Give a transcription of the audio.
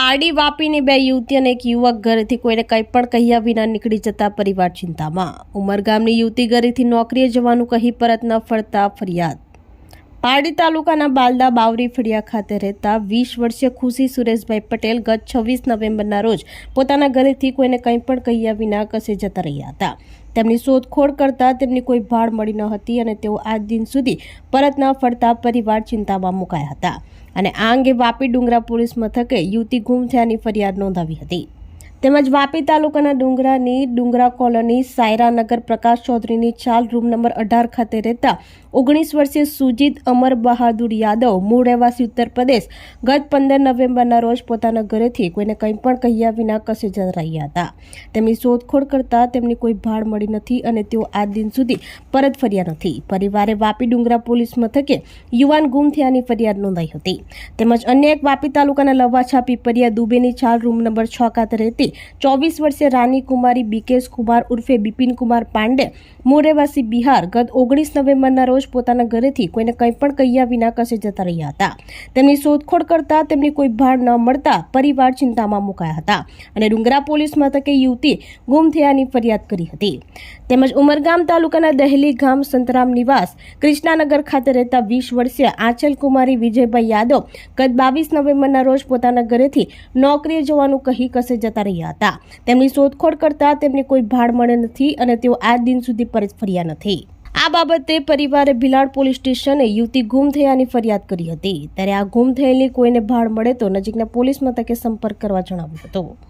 પારડી વાપીની બે યુવતી અને એક યુવક ઘરેથી કોઈને કંઈ પણ કહ્યા વિના નીકળી જતા પરિવાર ચિંતામાં. ઉમરગામની યુવતી ઘરેથી નોકરીએ જવાનું કહી પરત ન ફરતા ફરિયાદ. પારડી તાલુકાના બાલદા બાવરી ફળિયા ખાતે રહેતા વીસ વર્ષીય ખુશી સુરેશભાઈ પટેલ ગત છવ્વીસ નવેમ્બરના રોજ પોતાના ઘરેથી કોઈને કંઈ પણ કહ્યા વિના કસે જતા રહ્યા હતા. તેમની શોધખોળ કરતા તેમની કોઈ ભાળ મળી ન હતી અને તેઓ આજ દિન સુધી પરત ન ફરતા પરિવાર ચિંતામાં મુકાયા હતા. અને આ અંગે વાપી ડુંગરા પોલીસ મથકે યુવતી ગુમ થયાની ફરિયાદ નોંધાવી હતી. તેમજ વાપી તાલુકાના ડુંગરાની, ડુંગરા કોલોની, સાયરાનગર પ્રકાશ ચૌધરીની ચાલ રૂમ નંબર અઢાર ખાતે રહેતા ઓગણીસ વર્ષીય સુજીત અમર બહાદુર યાદવ, મૂળ રહેવાસી ઉત્તર પ્રદેશ ગત પંદર નવેમ્બરના રોજ પોતાના ઘરેથી કોઈને કંઈ પણ કહ્યા વિના કસે જતા રહ્યા હતા. તેમની શોધખોળ કરતા તેમની કોઈ ભાળ મળી નથી અને તેઓ આ દિન સુધી પરત ફર્યા નથી. પરિવારે વાપી ડુંગરા પોલીસ મથકે યુવાન ગુમ થયાની ફરિયાદ નોંધાઈ હતી. તેમજ અન્ય એક વાપી તાલુકાના લવાછા પીપરિયા દુબેની ચાલ રૂમ નંબર છ ખાતે રહેતી ચોવીસ વર્ષીય રાની કુમારી બીકેશ કુમાર ઉર્ફે બિપિન કુમાર પાંડે મૂળ રહેવાસી બિહાર ગત ઓગણીસ નવેમ્બરના રોજ પોતાના ઘરેથી કોઈને કંઈ પણ કહ્યા વિના કસે જતા રહ્યા હતા. તેમની શોધખોળ કરતા તેમની કોઈ ભાડ ન મળતા પરિવાર ચિંતામાં મુકાયા હતા અને ડુંગરા પોલીસ મથકે યુવતી ગુમ થયાની ફરિયાદ કરી હતી. તેમજ ઉમરગામ તાલુકાના દહેલી ગામ સંતરામ નિવાસ કૃષ્ણાનગર ખાતે રહેતા વીસ વર્ષીય આંચલ કુમારી વિજયભાઈ યાદવ ગત બાવીસ નવેમ્બરના રોજ પોતાના ઘરેથી નોકરીએ જવાનું કહી કસે જતા રહ્યા હતા. તેમની શોધખોળ કરતા તેમની કોઈ ભાડ મળે નથી અને તેઓ આજ દિન સુધી પરત ફર્યા નથી. આ બાબતે પરિવારે ભિલાડ પોલીસ સ્ટેશને યુવતી ગુમ થયાની ફરિયાદ કરી હતી. ત્યારે આ ગુમ થયેલી કોઈને ભાડ મળે તો નજીકના પોલીસ મથકે સંપર્ક કરવા જણાવ્યું હતું.